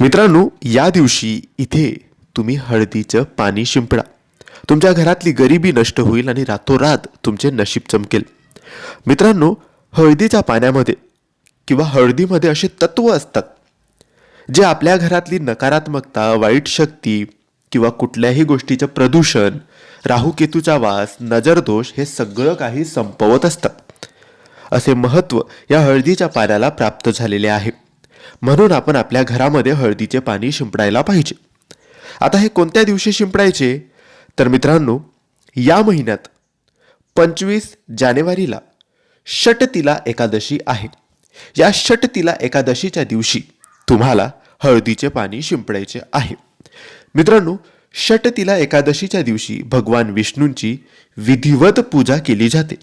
मित्रांनो या दिवशी इथे तुम्ही हळदीचं पाणी शिंपडा. तुमच्या घरातली गरिबी नष्ट होईल आणि रातोरात तुमचे नशीब चमकेल. मित्रांनो हळदीच्या पाण्यामध्ये किंवा हळदीमध्ये असे तत्व असतात जे आपल्या घरातली नकारात्मकता वाईट शक्ती किंवा कुठल्याही गोष्टीचं प्रदूषण राहुकेतूचा वास नजरदोष हे सगळं काही संपवत असतात. असे महत्त्व या हळदीच्या पाण्याला प्राप्त झालेले आहे. म्हणून आपण आपल्या घरामध्ये हळदीचे पाणी शिंपडायला पाहिजे. आता हे कोणत्या दिवशी शिंपडायचे? तर मित्रांनो या महिन्यात पंचवीस जानेवारीला षटतिला एकादशी आहे. या षटतिला एकादशीच्या दिवशी तुम्हाला हळदीचे पाणी शिंपडायचे आहे. मित्रांनो षटतिला एकादशीच्या दिवशी भगवान विष्णूंची विधिवत पूजा केली जाते.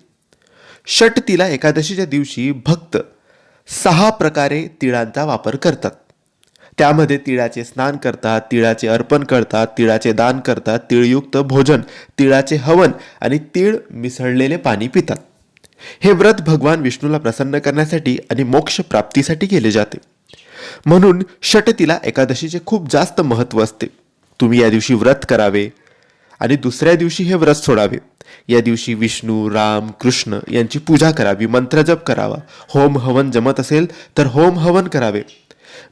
षटतिला एकादशीच्या दिवशी भक्त सहा प्रकारे तिळांचा वापर करतात. त्यामध्ये तिळाचे स्नान करतात तिळाचे अर्पण करतात तिळाचे दान करतात तिळयुक्त भोजन तिळाचे हवन आणि तीळ मिसळलेले पाणी पितात. हे व्रत भगवान विष्णूला प्रसन्न करण्यासाठी आणि मोक्ष प्राप्तीसाठी केले जाते. म्हणून षटतीला एकादशीचे खूप जास्त महत्त्व असते. तुम्ही या दिवशी व्रत करावे आणि दुसऱ्या दिवशी हे व्रत सोडावे. या दिवशी विष्णू राम कृष्ण यांची पूजा करावी मंत्रजप करावा. होम हवन जमत असेल तर होम हवन करावे.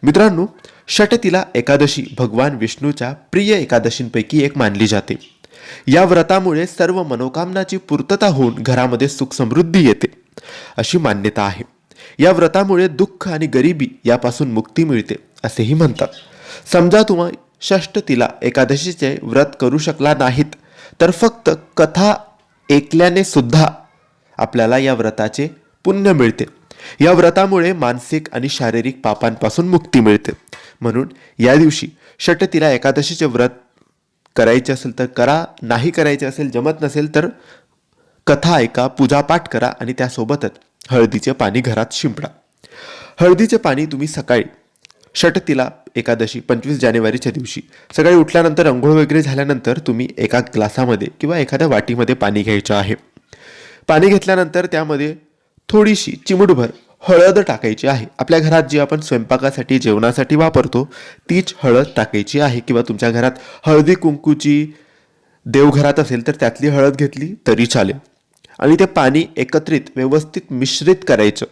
मित्रांनो षटतिला एकादशी भगवान विष्णूच्या प्रिय एकादशींपैकी एक मानली जाते. या व्रतामुळे सर्व मनोकामनाची पूर्तता होऊन घरामध्ये सुख समृद्धी येते. अशी मान्यता आहे. या व्रतामुळे दुःख आणि गरिबी यापासून मुक्ती मिळते असेही म्हणतात. समजा तुम्ही षष्टतीला एकादशीचे व्रत करू शकला नाहीत तर फक्त कथा ऐकल्याने सुद्धा आपल्याला या व्रताचे पुण्य मिळते. या व्रतामुळे मानसिक आणि शारीरिक पापांपासून मुक्ती मिळते. म्हणून या दिवशी षटतीला एकादशीचे व्रत करायचे असेल तर करा नाही करायचे असेल जमत नसेल तर कथा ऐका पूजापाठ करा आणि त्यासोबतच हळदीचे पाणी घरात शिंपडा. हळदीचे पाणी तुम्ही सकाळी षटतीला एकादशी पंचवीस जानेवारीच्या दिवशी. सकाळी उठल्यानंतर अंघोळ वगैरे झाल्यानंतर तुम्ही एका ग्लासामध्ये किंवा एखाद्या वाटीमध्ये पाणी घ्यायचं आहे. पाणी घेतल्यानंतर त्यामध्ये थोडीशी चिमूटभर हळद टाकायची आहे. आपल्या घरात जी आपण स्वयंपाकासाठी जेवणासाठी वापरतो तीच हळद टाकायची आहे. किंवा तुमच्या घरात हळदी कुंकूची देवघरात असेल तर त्यातली हळद घेतली तरी चालेल. आणि ते पाणी एकत्रित व्यवस्थित मिश्रित करायचं.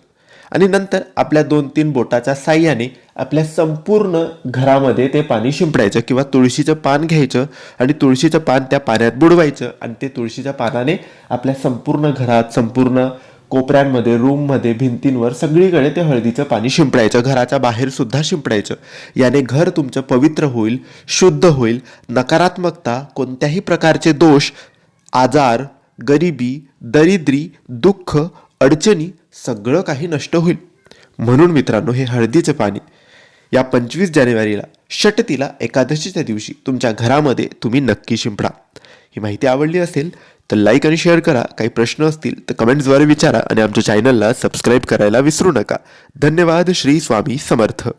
आणि नंतर आपल्या दोन तीन बोटाच्या साह्याने आपल्या संपूर्ण घरामध्ये ते पाणी शिंपडायचं किंवा तुळशीचं पान घ्यायचं आणि तुळशीचं पान त्या पाण्यात बुडवायचं आणि ते तुळशीच्या पानाने आपल्या संपूर्ण घरात संपूर्ण कोपऱ्यांमध्ये रूममध्ये भिंतींवर सगळीकडे ते हळदीचं पाणी शिंपडायचं. घराच्या बाहेर सुद्धा शिंपडायचं. याने घर तुमचं पवित्र होईल शुद्ध होईल. नकारात्मकता कोणत्याही प्रकारचे दोष आजार गरिबी दरिद्री दुःख अडचणी सगळं काही नष्ट होईल. म्हणून मित्रांनो हे हळदीचे पाणी या पंचवीस जानेवारीला षटतीला एकादशीच्या दिवशी तुमच्या घरामध्ये तुम्ही नक्की शिंपडा. ही माहिती आवडली असेल तर लाईक आणि शेअर करा. काही प्रश्न असतील तर कमेंट्सद्वारे विचारा आणि आमच्या चॅनलला सबस्क्राईब करायला विसरू नका. धन्यवाद. श्री स्वामी समर्थ.